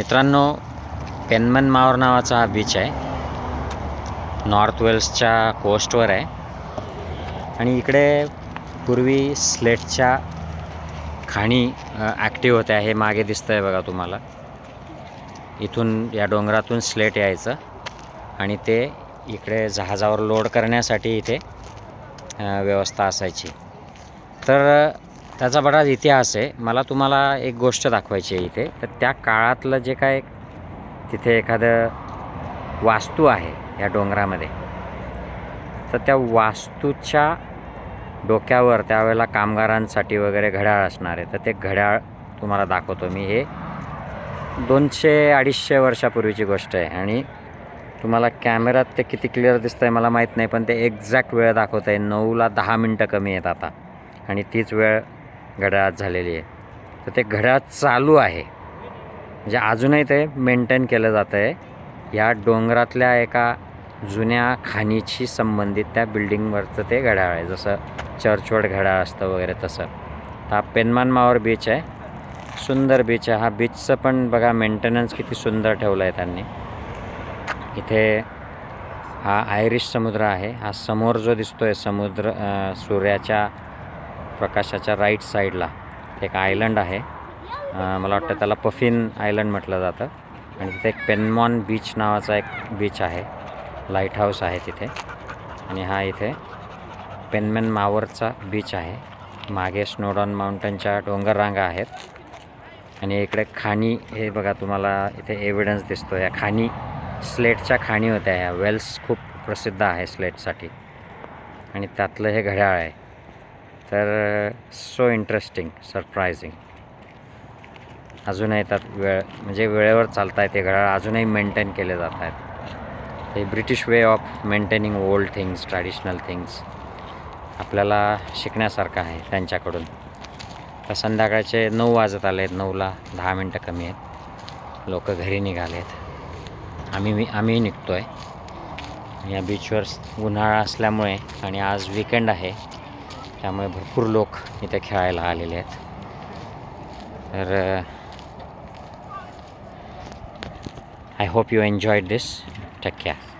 मित्रांनो पेनमन मावर नावाचा हा बीच आहे नॉर्थ वेल्सच्या कोस्टवर आहे. आणि इकडे पूर्वी स्लेटच्या खाणी ॲक्टिव्ह होत्या. हे मागे दिसतं आहे बघा तुम्हाला. इथून या डोंगरातून स्लेट यायचं. आणि ते इकडे जहाजावर लोड करण्यासाठी इथे व्यवस्था असायची. तर त्याचा बराच इतिहास आहे. मला तुम्हाला एक गोष्ट दाखवायची आहे इथे. तर त्या काळातलं जे काय तिथे एखादं वास्तू आहे या डोंगरामध्ये तर त्या वास्तूच्या डोक्यावर त्यावेळेला कामगारांसाठी वगैरे घड्याळ असणार आहे. तर ते घड्याळ तुम्हाला दाखवतो मी. हे दोनशे अडीचशे वर्षापूर्वीची गोष्ट आहे आणि तुम्हाला कॅमेरात ते किती क्लिअर दिसतं आहे मला माहीत नाही पण ते एक्झॅक्ट वेळ दाखवत आहे नऊला दहा मिनटं कमी आहेत आता. आणि तीच वेळ घड्याळात झालेली आहे. तर ते घड्याळ चालू आहे. म्हणजे अजूनही ते मेंटेन केलं जातं आहे. या डोंगरातल्या एका जुन्या खाणीशी संबंधित त्या बिल्डिंगवरचं ते घड्याळ आहे. जसं चर्चवड घड्याळ असतं वगैरे तसं. तर हा पेनमान मावर बीच आहे. सुंदर बीच आहे. हा बीचचं पण बघा मेंटेनन्स किती सुंदर ठेवलं आहे त्यांनी. इथे हा आयरिश समुद्र आहे. हा समोर जो दिसतो आहे समुद्र सूर्याच्या प्रकाशाच्या राईट साईडला एक आयलंड आहे. मला वाटतं त्याला पफिन आयलंड म्हटलं जातं. आणि तिथे एक पेनमॉन बीच नावाचा एक बीच आहे. लाइट हाऊस आहे तिथे. आणि हा इथे पेनमेन मावरचा बीच आहे. मागे स्नोडॉन माउंटनच्या डोंगर रांगा आहेत. आणि इकडे खाणी हे बघा तुम्हाला इथे एव्हिडन्स दिसतो या खाणी स्लेटच्या खाणी होत्या ह्या वेल्स खूप प्रसिद्ध आहे स्लेटसाठी. आणि त्यातलं हे घड्याळ आहे. तर सो इंटरेस्टिंग सरप्रायझिंग अजूनही त्यात वेळ म्हणजे वेळेवर चालत आहेत ते घड्याळ अजूनही मेंटेन केले जात आहेत हे British way of maintaining old things traditional things आपल्याला शिकण्यासारखं आहे त्यांच्याकडून. तर संध्याकाळचे नऊ वाजत आले आहेत नऊला दहा मिनटं कमी आहेत. लोक घरी निघाले आहेत. आम्ही मी आम्हीही निघतो आहे या बीचवर उन्हाळा असल्यामुळे आणि आज विकेंड आहे त्यामुळे भरपूर लोक इथे खेळायला आलेले आहेत तर I hope you enjoyed this take care